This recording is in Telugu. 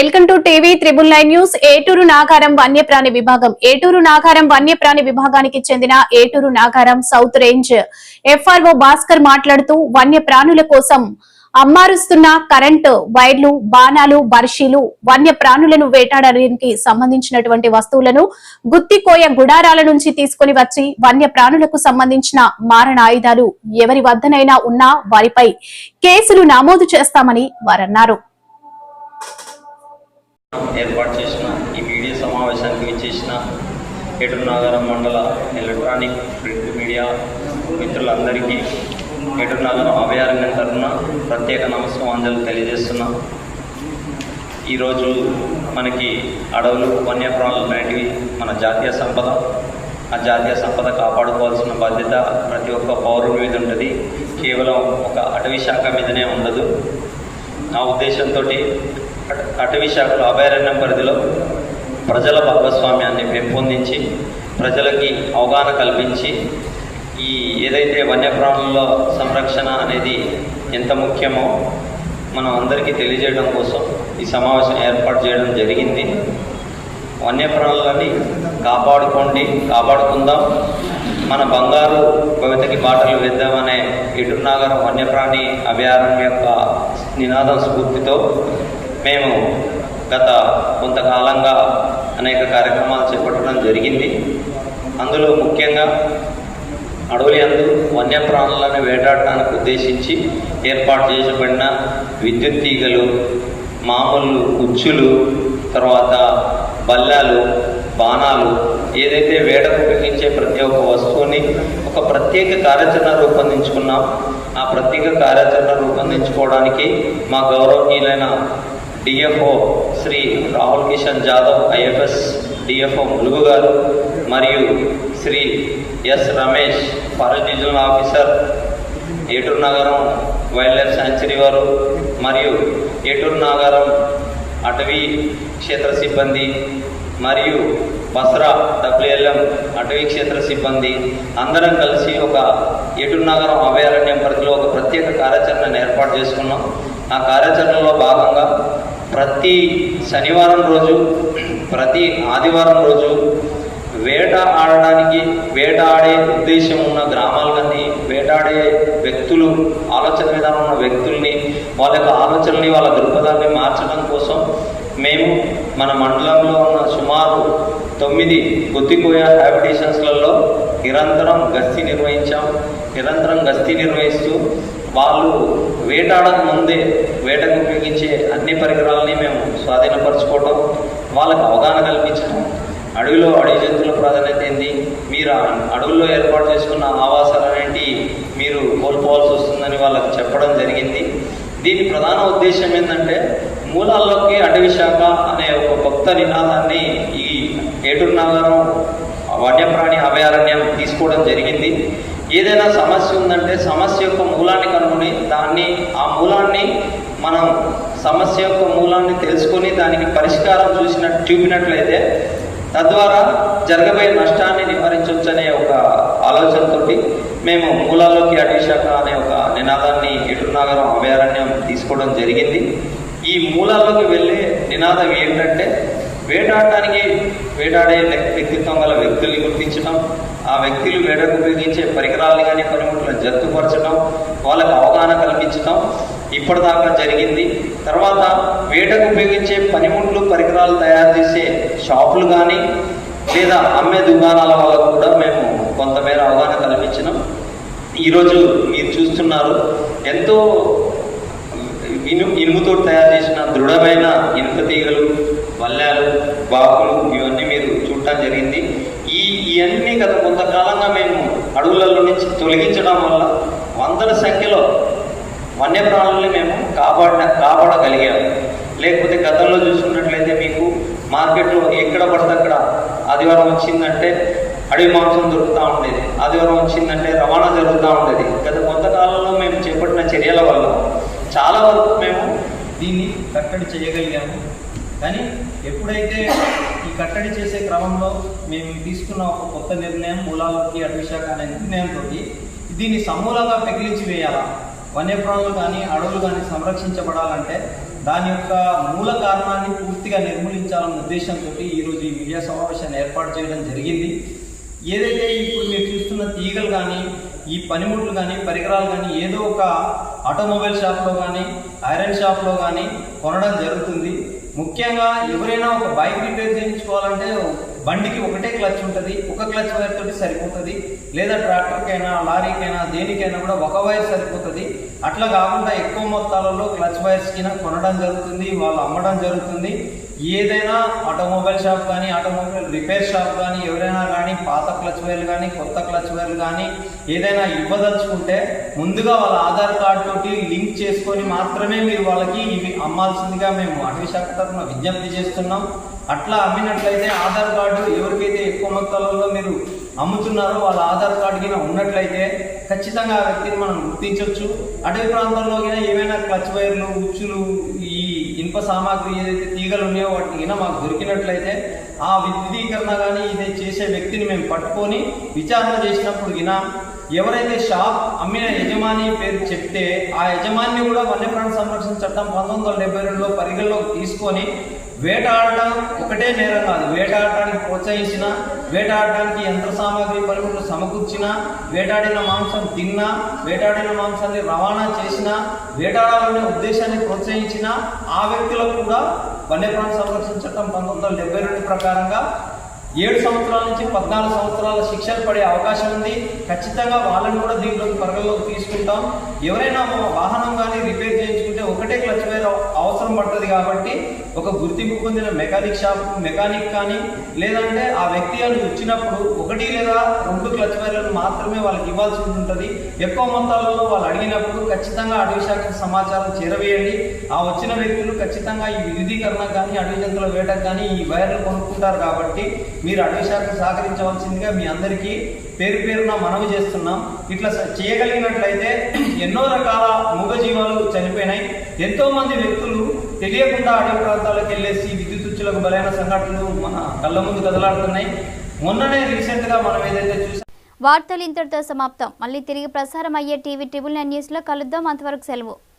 Welcome to TV triple nine news. Eturu Nagaram వన్యప్రాణి విభాగం. ఏటూరు నాగారం వన్యప్రాణి విభాగానికి చెందిన Eturu Nagaram south range FRO Bhaskar మాట్లాడుతూ వన్యప్రాణుల కోసం అమ్మారుస్తున్న కరెంటు వైర్లు బాణాలు బర్షీలు వన్య ప్రాణులను వేటాడడానికి సంబంధించినటువంటి వస్తువులను గుత్తికోయ గుడారాల నుంచి తీసుకుని వచ్చి వన్య ప్రాణులకు సంబంధించిన మారణ ఆయుధాలు ఎవరి వద్దనైనా ఉన్నా వారిపై కేసులు నమోదు చేస్తామని వారన్నారు. ఏర్పాటు చేసిన ఈ మీడియా సమావేశానికి విచ్చేసిన ఏటూరు నాగరం మండల ఎలక్ట్రానిక్ ప్రింట్ మీడియా మిత్రులందరికీ ఏటూరు నాగరం అభయారణ్యం తరఫున ప్రత్యేక నమస్కారాంజలు తెలియజేస్తున్నా. ఈరోజు మనకి అడవులు వన్యప్రాణులు అనేటివి మన జాతీయ సంపద. ఆ జాతీయ సంపద కాపాడుకోవాల్సిన బాధ్యత ప్రతి ఒక్క పౌరుల మీద ఉంటుంది. కేవలం ఒక అటవీ శాఖ మీదనే ఉండదు. ఆ ఉద్దేశంతో అటవీ శాఖలో అభయారణ్యం పరిధిలో ప్రజల భాగస్వామ్యాన్ని పెంపొందించి ప్రజలకి అవగాహన కల్పించి ఈ ఏదైతే వన్యప్రాణుల సంరక్షణ అనేది ఎంత ముఖ్యమో మనం అందరికీ తెలియజేయడం కోసం ఈ సమావేశం ఏర్పాటు చేయడం జరిగింది. వన్యప్రాణులని కాపాడుకోండి కాపాడుకుందాం. మన బంగారు భవితకి బాటలు వేద్దామనే ఇటునాగరం వన్యప్రాణి అభయారణ్యం యొక్క నినాదం స్ఫూర్తితో మేము గత కొంతకాలంగా అనేక కార్యక్రమాలు చేపట్టడం జరిగింది. అందులో ముఖ్యంగా అడవులు అందు వన్యప్రాణులను వేటాడటానికి ఉద్దేశించి ఏర్పాటు చేయబడిన విద్యుత్ తీగలు మామూలు ఉచ్చులు తర్వాత బల్లాలు బాణాలు ఏదైతే వేడకు ఉపయోగించే ప్రతి ఒక్క వస్తువుని ఒక ప్రత్యేక కార్యాచరణ రూపొందించుకున్నాం. ఆ ప్రత్యేక కార్యాచరణ రూపొందించుకోవడానికి మా గౌరవనీయులైన DFO Shri Rahul Kishan Jadhav IFS DFO Mulugu garu మరియు Shri S Ramesh forest divisional officer Eturu Nagaram wild life sanctuary వారు మరియు ఏటూరు నగరం అటవీ క్షేత్ర సిబ్బంది మరియు బస్రా డబ్ల్యూఎల్ఎం అటవీ క్షేత్ర సిబ్బంది. అందరం కలిసి ఒక ఏటూరు నగరం అభయారణ్యం పరిధిలో ఒక ప్రత్యేక కార్యాచరణను ఏర్పాటు చేసుకున్నాం. ఆ కార్యాచరణలో భాగంగా ప్రతి శనివారం రోజు ప్రతి ఆదివారం రోజు వేట ఆడడానికి వేట ఆడే ఉద్దేశం ఉన్న గ్రామాలని వేటాడే వ్యక్తులు ఆలోచన విధానం ఉన్న వ్యక్తుల్ని వాళ్ళ యొక్క ఆలోచనని వాళ్ళ దృక్పథాన్ని మార్చడం కోసం మేము మన మండలంలో ఉన్న సుమారు తొమ్మిది గుత్తికోయ హ్యాబిటేషన్స్లలో నిరంతరం గస్తీ నిర్వహించాం. నిరంతరం గస్తీ నిర్వహిస్తూ వాళ్ళు వేటాడక ముందే వేటకు ఉపయోగించే అన్ని పరికరాలని మేము స్వాధీనపరచుకోవటం వాళ్ళకు అవగాహన కల్పించడం అడవిలో అడవి జంతువుల ప్రాధాన్యత ఏంది? మీరు అడవుల్లో ఏర్పాటు చేసుకున్న ఆవాసాలు మీరు కోల్పోవాల్సి వస్తుందని వాళ్ళకు చెప్పడం జరిగింది. దీని ప్రధాన ఉద్దేశం ఏంటంటే మూలాల్లోకి అటవీ శాఖ అనే ఒక కొత్త నినాదాన్ని ఈ ఏటూరు నగరం వన్యప్రాణి అభయారణ్యం తీసుకోవడం జరిగింది. ఏదైనా సమస్య ఉందంటే సమస్య యొక్క మూలాన్ని కనుగొని దాన్ని ఆ మూలాన్ని మనం సమస్య యొక్క మూలాన్ని తెలుసుకొని దానికి పరిష్కారం చూసినట్టు చూపినట్లయితే తద్వారా జరగబోయే నష్టాన్ని నివారించవచ్చనే ఒక ఆలోచనతోటి మేము మూలాల్లోకి అటవీశాఖ అనే ఒక నినాదాన్ని ఎటునగరం అభయారణ్యం తీసుకోవడం జరిగింది. ఈ మూలాల్లోకి వెళ్ళే నినాదం ఏంటంటే వేటాడటానికి వేటాడే వ్యక్తిత్వం గల వ్యక్తుల్ని గుర్తించడం ఆ వ్యక్తులు వేటకు ఉపయోగించే పరికరాలను కానీ పనిముట్లను జత్తుపరచడం వాళ్ళకు అవగాహన కల్పించడం ఇప్పటిదాకా జరిగింది. తర్వాత వేటకు ఉపయోగించే పనిముట్లు పరికరాలు తయారు చేసే షాపులు కానీ లేదా అమ్మే దుకాణాల వాళ్ళకు కూడా మేము కొంతమేర అవగాహన కల్పించినాం. ఈరోజు మీరు చూస్తున్నారు ఎంతో ఇను ఇనుముతో తయారు చేసిన దృఢమైన ఇనుప తీగలు వల్లాలు బాకులు ఇవన్నీ మీరు చూడటం జరిగింది. ఈ ఇవన్నీ గత కొంతకాలంగా మేము అడవులలో నుంచి తొలగించడం వల్ల వందల సంఖ్యలో వన్యప్రాణుల్ని మేము కాపాడ కాపాడగలిగాము లేకపోతే గతంలో చూసుకున్నట్లయితే మీకు మార్కెట్లో ఎక్కడ పడితే అక్కడ ఆదివారం వచ్చిందంటే అడవి మాంసం దొరుకుతూ ఉండేది. ఆదివారం వచ్చిందంటే రవాణా జరుగుతూ ఉండేది. గత కొంతకాలంలో మేము చేపట్టిన చర్యల వల్ల చాలా వరకు మేము దీన్ని కట్టడి చేయగలిగాము. కానీ ఎప్పుడైతే ఈ కట్టడి చేసే క్రమంలో మేము తీసుకున్న ఒక కొత్త నిర్ణయం మూలాలకి అటవీ అనే నిర్ణయంతో దీన్ని సమూలంగా పెకిలించి వేయాలా? వన్యప్రాణులు కానీ అడవులు కానీ సంరక్షించబడాలంటే దాని యొక్క మూల కారణాన్ని పూర్తిగా నిర్మూలించాలన్న ఉద్దేశంతో ఈరోజు ఈ మీడియా సమావేశాన్ని ఏర్పాటు చేయడం జరిగింది. ఏదైతే ఇప్పుడు మీరు చూస్తున్న తీగలు కానీ ఈ పనిముట్లు కానీ పరికరాలు కానీ ఏదో ఒక ఆటోమొబైల్ షాప్లో కానీ ఐరన్ షాప్లో కానీ కొనడం జరుగుతుంది. ముఖ్యంగా ఎవరైనా ఒక బైక్ రిపేర్ చేయించుకోవాలంటే బండికి ఒకటే క్లచ్ ఉంటుంది ఒక క్లచ్ వైర్ తోటి సరిపోతుంది లేదా ట్రాక్టర్కైనా లారీకైనా దేనికైనా కూడా ఒక వైర్ సరిపోతుంది. అట్లా కాకుండా ఎక్కువ మొత్తాలలో క్లచ్ వైర్స్ కింద కొనడం జరుగుతుంది వాళ్ళు అమ్మడం జరుగుతుంది. ఏదైనా ఆటోమొబైల్ షాప్ కానీ ఆటోమొబైల్ రిపేర్ షాప్ కానీ ఎవరైనా కానీ పాత క్లచ్ వైర్లు కానీ కొత్త క్లచ్ వైర్లు కానీ ఏదైనా ఇవ్వదలుచుకుంటే ముందుగా వాళ్ళ ఆధార్ కార్డు తోటి లింక్ చేసుకొని మాత్రమే మీరు వాళ్ళకి ఇవి అమ్మాల్సిందిగా మేము అటవీ శాఖ తరఫున విజ్ఞప్తి చేస్తున్నాం. అట్లా అమ్మినట్లయితే ఆధార్ కార్డు ఎవరికైతే ఎక్కువ మొత్తాలలో మీరు అమ్ముతున్నారో వాళ్ళ ఆధార్ కార్డు కింద ఉన్నట్లయితే ఖచ్చితంగా ఆ వ్యక్తిని మనం గుర్తించవచ్చు అటవీ ప్రాంతంలో కింద ఏమైనా క్లచ్ వైర్లు ఉచ్చులు ఈ ఇనుప సామాగ్రి ఏదైతే తీగలు ఉన్నాయో వాటిని కింద మాకు దొరికినట్లయితే ఆ విద్యుదీకరణ కానీ ఇది చేసే వ్యక్తిని మేము పట్టుకొని విచారణ చేసినప్పుడు గిన ఎవరైతే షాప్ అమ్మిన యజమాని పేరు చెప్తే ఆ యజమాని కూడా వన్యప్రాణ సంరక్షణ చట్టం పంతొమ్మిది వందల డెబ్బై రెండులో పరిగణలోకి తీసుకొని వేటాడటం ఒకటే నేరం కాదు. వేటాడటానికి ప్రోత్సహించిన వేటాడటానికి యంత్ర సామాగ్రి పలుకులు సమకూర్చిన వేటాడిన మాంసం తిన్నా వేటాడిన మాంసాన్ని రవాణా చేసిన వేటాడాలనే ఉద్దేశాన్ని ప్రోత్సహించిన ఆ వ్యక్తులకు కూడా వన్యప్రాణ సంరక్షణ చట్టం పంతొమ్మిది వందల డెబ్బై రెండు ప్రకారంగా ఏడు సంవత్సరాల నుంచి పద్నాలుగు సంవత్సరాల శిక్షలు పడే అవకాశం ఉంది. ఖచ్చితంగా వాళ్ళని కూడా దీంట్లో పరిగణలోకి తీసుకుంటాం. ఎవరైనా వాహనం కానీ రిపేర్ చేయించుకుంటే ఒకటే క్లచ్ వైర్ అవసరం పడుతుంది కాబట్టి ఒక గుర్తింపు పొందిన మెకానిక్ షాప్ మెకానిక్ కానీ లేదంటే ఆ వ్యక్తి అని వచ్చినప్పుడు ఒకటి లేదా రెండు క్లచ్ వైర్లను మాత్రమే వాళ్ళకి ఇవ్వాల్సి ఉంటుంది ఎక్కువ మొత్తాలలో వాళ్ళు అడిగినప్పుడు ఖచ్చితంగా అటవీ శాఖకు సమాచారం చేరవేయండి. ఆ వచ్చిన వ్యక్తులు ఖచ్చితంగా ఈ విద్యుదీకరణ కానీ అడవి జంతువుల వేటకు కానీ ఈ వైర్లు కొనుక్కుంటారు కాబట్టి మీరు అటవీ శాఖకు సహకరించవలసిందిగా మీ అందరికీ పేరు పేరున మనవి చేస్తున్నాం. ఇట్లా స- చేయగలిగినట్లయితే ఎన్నో రకాల మూగజీవాలు చనిపోయినాయి. ఎంతో మంది వ్యక్తులు తెలియకుండా అడవి ప్రాంతాలకు వెళ్ళేసి విద్యుత్ ఉచ్చులకు బలైన సంఘటనలు మన కళ్ళ ముందు కదలాడుతున్నాయి. మొన్ననే రీసెంట్గా మనం ఏదైతే చూసాం వార్తలు ఇంతటితో సమాప్తం. మళ్ళీ తిరిగి ప్రసారం అయ్యే టీవీ ట్రిబుల్ నైన్ న్యూస్లో కలుద్దాం. అంతవరకు సెలవు.